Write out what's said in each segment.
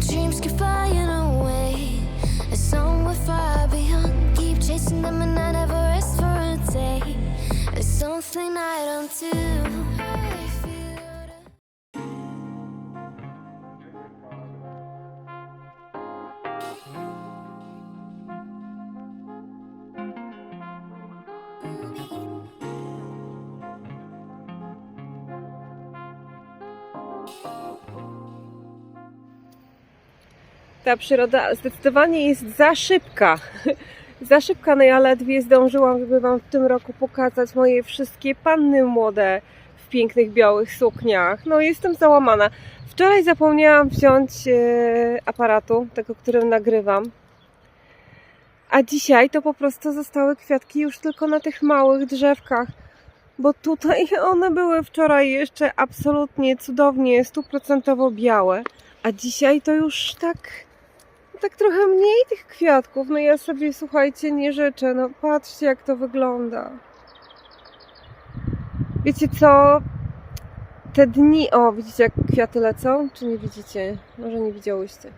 dreams keep flying away. It's somewhere far beyond. Keep chasing them and I never rest for a day. It's something I don't do. Ta przyroda zdecydowanie jest za szybka. Za szybka, no ja ledwie zdążyłam, żeby Wam w tym roku pokazać moje wszystkie panny młode w pięknych białych sukniach. No jestem załamana. Wczoraj zapomniałam wziąć e, aparatu, tego, którym nagrywam. A dzisiaj to po prostu zostały kwiatki już tylko na tych małych drzewkach. Bo tutaj one były wczoraj jeszcze absolutnie cudownie, stuprocentowo białe. A dzisiaj to już tak, tak trochę mniej tych kwiatków. No ja sobie, słuchajcie, nie życzę. No patrzcie, jak to wygląda. Wiecie co? Te dni, o widzicie jak kwiaty lecą? Czy nie widzicie? Może nie widziałyście.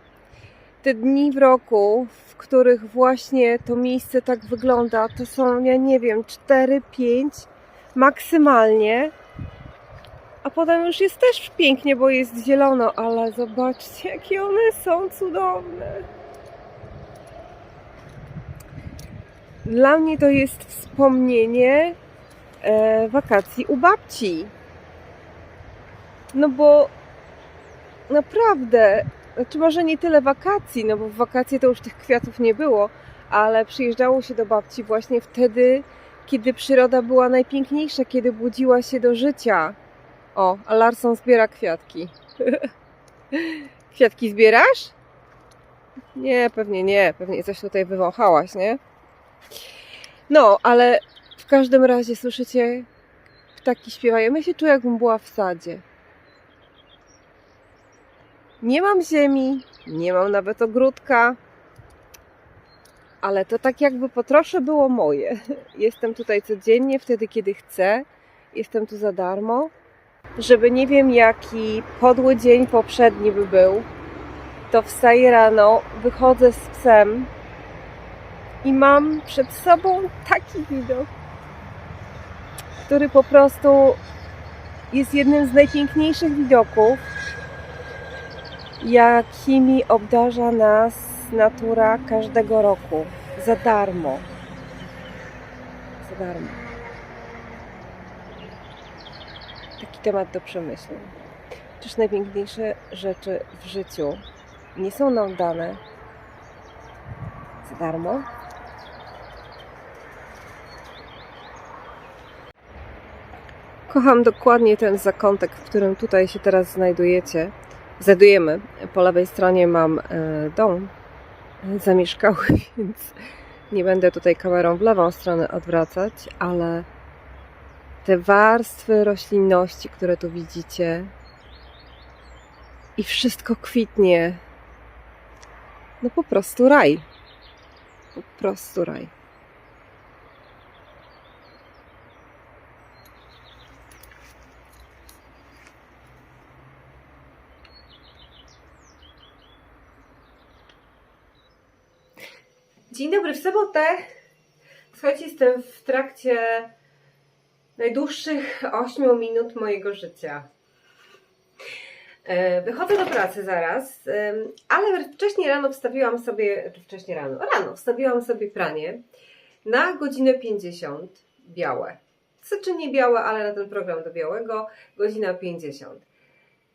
Te dni w roku, w których właśnie to miejsce tak wygląda, to są, ja nie wiem, 4-5 maksymalnie. A potem już jest też pięknie, bo jest zielono, ale zobaczcie, jakie one są cudowne. Dla mnie to jest wspomnienie e, wakacji u babci. No bo naprawdę, znaczy może nie tyle wakacji, no bo w wakacje to już tych kwiatów nie było, ale przyjeżdżało się do babci właśnie wtedy, kiedy przyroda była najpiękniejsza, kiedy budziła się do życia. O, a Larson zbiera kwiatki. Kwiatki zbierasz? Nie, pewnie nie. Pewnie coś tutaj wywąchałaś, nie? No, ale w każdym razie słyszycie, ptaki śpiewają. Ja się czuję, jakbym była w sadzie. Nie mam ziemi, nie mam nawet ogródka, ale to tak jakby po trosze było moje. Jestem tutaj codziennie, wtedy kiedy chcę. Jestem tu za darmo żeby nie wiem jaki podły dzień poprzedni by był, to wstaję rano, wychodzę z psem i mam przed sobą taki widok, który po prostu jest jednym z najpiękniejszych widoków, jakimi obdarza nas natura każdego roku. Za darmo. Za darmo. taki temat do przemyśleń. Czyż najpiękniejsze rzeczy w życiu nie są nam dane za darmo? Kocham dokładnie ten zakątek, w którym tutaj się teraz znajdujecie. Znajdujemy. Po lewej stronie mam e, dom zamieszkały, więc nie będę tutaj kamerą w lewą stronę odwracać, ale te warstwy roślinności, które tu widzicie, i wszystko kwitnie. No po prostu raj. Po prostu raj. Dzień dobry, w sobotę. Słuchajcie, jestem w trakcie najdłuższych 8 minut mojego życia. E, Wychodzę do pracy zaraz, ale wcześniej rano wstawiłam sobie, wcześniej rano, rano wstawiłam sobie pranie na godzinę 50 białe. Znaczy nie białe, ale na ten program do białego godzina 50.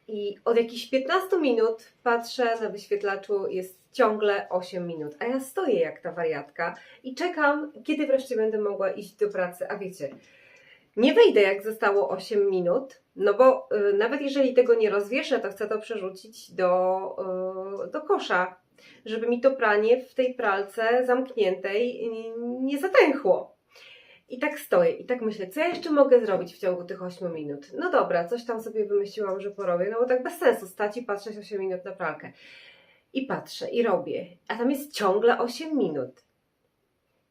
I od jakichś 15 minut patrzę na wyświetlaczu, jest ciągle 8 minut, a ja stoję jak ta wariatka i czekam, kiedy wreszcie będę mogła iść do pracy. A wiecie, nie wejdę jak zostało 8 minut, no bo y, nawet jeżeli tego nie rozwieszę, to chcę to przerzucić do, y, do kosza, żeby mi to pranie w tej pralce zamkniętej y, nie zatęchło. I tak stoję i tak myślę, co ja jeszcze mogę zrobić w ciągu tych 8 minut? No dobra, coś tam sobie wymyśliłam, że porobię, no bo tak bez sensu stać i patrzeć 8 minut na pralkę. I patrzę i robię, a tam jest ciągle 8 minut.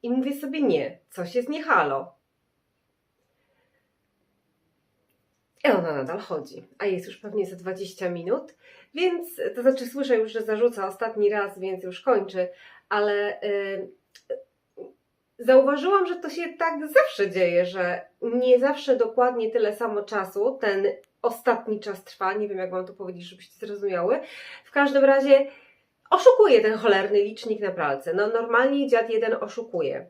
I mówię sobie nie, coś jest nie halo. I ona nadal chodzi, a jest już pewnie za 20 minut, więc to znaczy słyszę już, że zarzuca ostatni raz, więc już kończy, ale y, zauważyłam, że to się tak zawsze dzieje, że nie zawsze dokładnie tyle samo czasu ten ostatni czas trwa. Nie wiem, jak mam to powiedzieć, żebyście zrozumiały. W każdym razie oszukuje ten cholerny licznik na pralce. No normalnie dziad jeden oszukuje.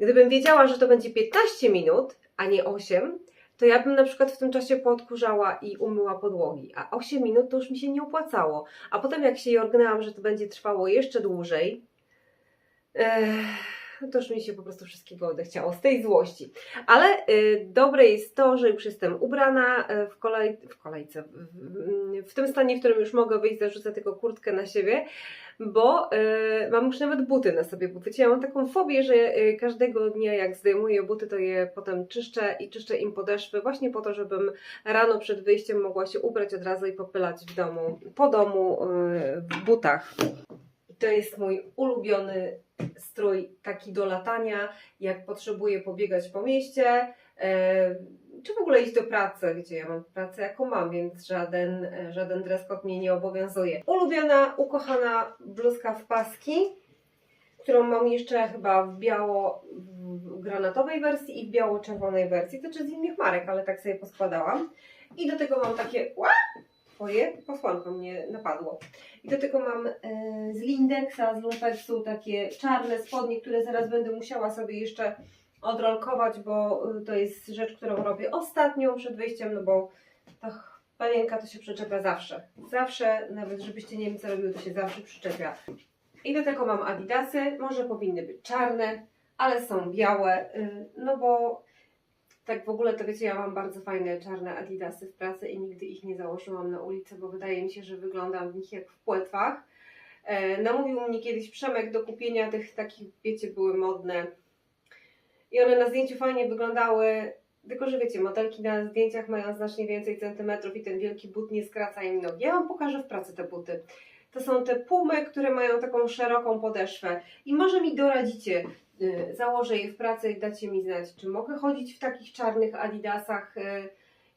Gdybym wiedziała, że to będzie 15 minut, a nie 8, to ja bym na przykład w tym czasie poodkurzała i umyła podłogi, a 8 minut to już mi się nie opłacało. A potem jak się jorgnęłam, że to będzie trwało jeszcze dłużej, eh, to już mi się po prostu wszystkiego odechciało z tej złości. Ale y, dobre jest to, że już jestem ubrana y, w, kolej, w kolejce, w, w, tym stanie, w którym już mogę wyjść, zarzucę tylko kurtkę na siebie, bo y, mam już nawet buty na sobie, bo wiecie, ja mam taką fobię, że y, każdego dnia jak zdejmuję buty, to je potem czyszczę i czyszczę im podeszwy właśnie po to, żebym rano przed wyjściem mogła się ubrać od razu i popylać w domu, po domu y, w butach. To jest mój ulubiony strój taki do latania, jak potrzebuję pobiegać po mieście, e, czy w ogóle iść do pracy, wiecie, ja mam pracę jaką mam, więc żaden, e, żaden dress code mnie nie obowiązuje. Ulubiona, ukochana bluzka w paski, którą mam jeszcze chyba w biało w granatowej wersji i w biało-czerwonej wersji, to czy z innych marek, ale tak sobie poskładałam. I do tego mam takie, ła, oje, posłanko mnie napadło. I do tego mam e, z Lindexa, z Lumpeksu takie czarne spodnie, które zaraz będę musiała sobie jeszcze odrolkować, bo y, to jest rzecz, którą robię ostatnią przed wyjściem, no bo ta panienka to się przyczepia zawsze. Zawsze, nawet żebyście nie wiem co robiły, to się zawsze przyczepia. I do tego mam adidasy, może powinny być czarne, ale są białe, y, no bo tak w ogóle to wiecie, ja mam bardzo fajne czarne adidasy w pracy i nigdy ich nie założyłam na ulicę, bo wydaje mi się, że wyglądam w nich jak w płetwach. E, namówił mnie kiedyś Przemek do kupienia tych takich, wiecie, były modne i one na zdjęciu fajnie wyglądały, tylko że wiecie, modelki na zdjęciach mają znacznie więcej centymetrów i ten wielki but nie skraca im nogi. Ja Wam pokażę w pracy te buty. To są te pumy, które mają taką szeroką podeszwę i może mi doradzicie, założę je w pracy i dacie mi znać, czy mogę chodzić w takich czarnych adidasach, y,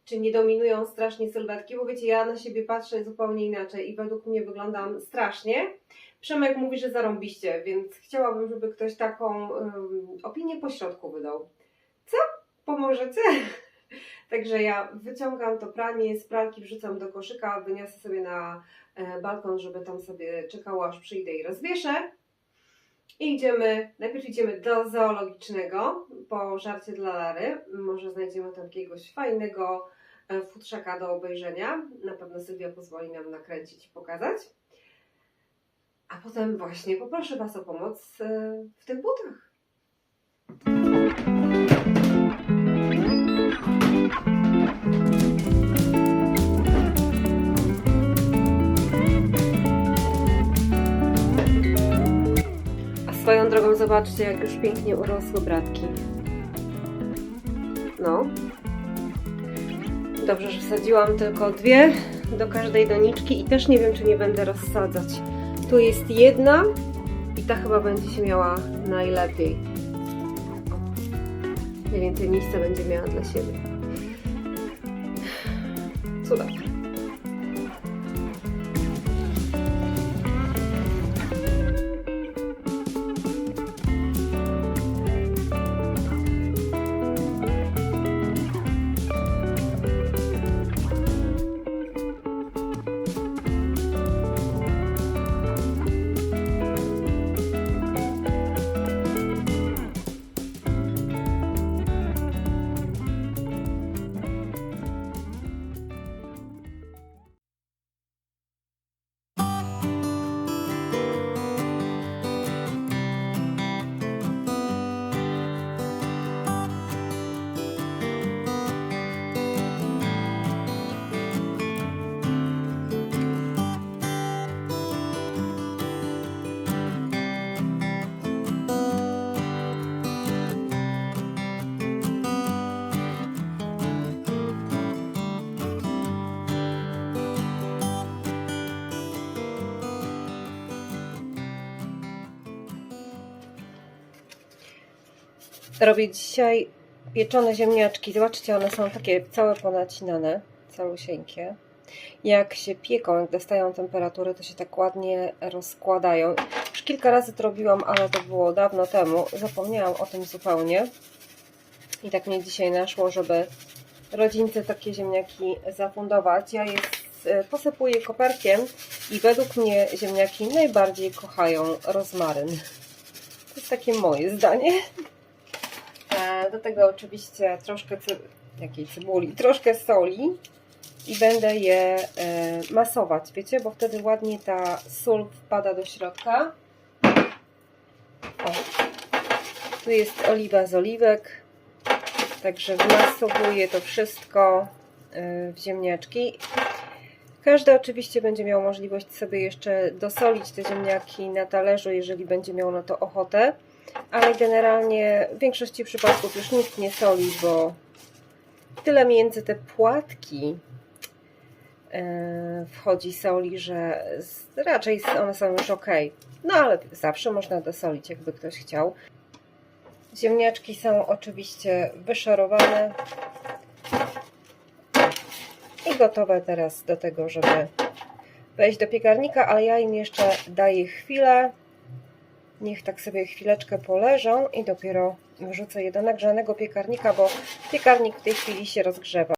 czy nie dominują strasznie sylwetki, bo wiecie, ja na siebie patrzę zupełnie inaczej i według mnie wyglądam strasznie. Przemek mówi, że zarąbiście, więc chciałabym, żeby ktoś taką um, opinię pośrodku wydał. Co? Pomożecie? Także ja wyciągam to pranie z pralki, wrzucam do koszyka, wyniosę sobie na e, balkon, żeby tam sobie czekało, aż przyjdę i rozwieszę. I idziemy, najpierw idziemy do zoologicznego po żarcie dla Lary. Może znajdziemy tam jakiegoś fajnego e, futrzaka do obejrzenia. Na pewno Sylwia pozwoli nam nakręcić i pokazać. A potem właśnie poproszę Was o pomoc e, w tych butach. Swoją drogą zobaczcie, jak już pięknie urosły bratki. No. Dobrze, że wsadziłam tylko dwie do każdej doniczki i też nie wiem, czy nie będę rozsadzać. Tu jest jedna i ta chyba będzie się miała najlepiej. Najwięcej miejsca będzie miała dla siebie. Cudownie. Robię dzisiaj pieczone ziemniaczki. Zobaczcie, one są takie całe ponacinane. calusieńkie. Jak się pieką, jak dostają temperatury, to się tak ładnie rozkładają. Już kilka razy to robiłam, ale to było dawno temu. Zapomniałam o tym zupełnie. I tak mnie dzisiaj naszło, żeby rodzince takie ziemniaki zafundować. Ja je s- posypuję koperkiem i według mnie ziemniaki najbardziej kochają rozmaryn. To jest takie moje zdanie. Do tego oczywiście troszkę jakiej cybuli, troszkę soli i będę je e, masować, wiecie, bo wtedy ładnie ta sól wpada do środka. O. Tu jest oliwa z oliwek, także wmasowuję to wszystko e, w ziemniaczki. Każdy oczywiście będzie miał możliwość sobie jeszcze dosolić te ziemniaki na talerzu, jeżeli będzie miał na to ochotę ale generalnie w większości przypadków już nikt nie soli, bo tyle między te płatki e, wchodzi soli, że raczej one są już ok. No ale zawsze można dosolić, jakby ktoś chciał. Ziemniaczki są oczywiście wyszarowane i gotowe teraz do tego, żeby wejść do piekarnika, ale ja im jeszcze daję chwilę, Niech tak sobie chwileczkę poleżą i dopiero wrzucę je do nagrzanego piekarnika, bo piekarnik w tej chwili się rozgrzewa.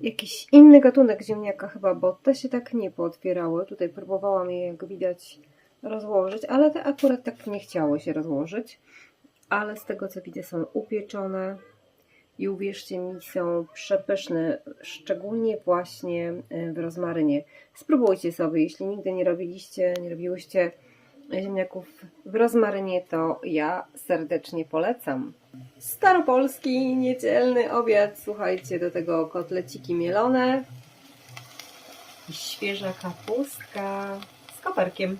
Jakiś inny gatunek ziemniaka chyba, bo te się tak nie pootwierały. Tutaj próbowałam je, jak widać, rozłożyć, ale te akurat tak nie chciały się rozłożyć. Ale z tego co widzę są upieczone i uwierzcie mi, są przepyszne, szczególnie właśnie e, w rozmarynie. Spróbujcie sobie, jeśli nigdy nie robiliście, nie robiłyście ziemniaków w rozmarynie, to ja serdecznie polecam. Staropolski, niedzielny obiad. Słuchajcie, do tego kotleciki mielone i świeża kapustka z koperkiem.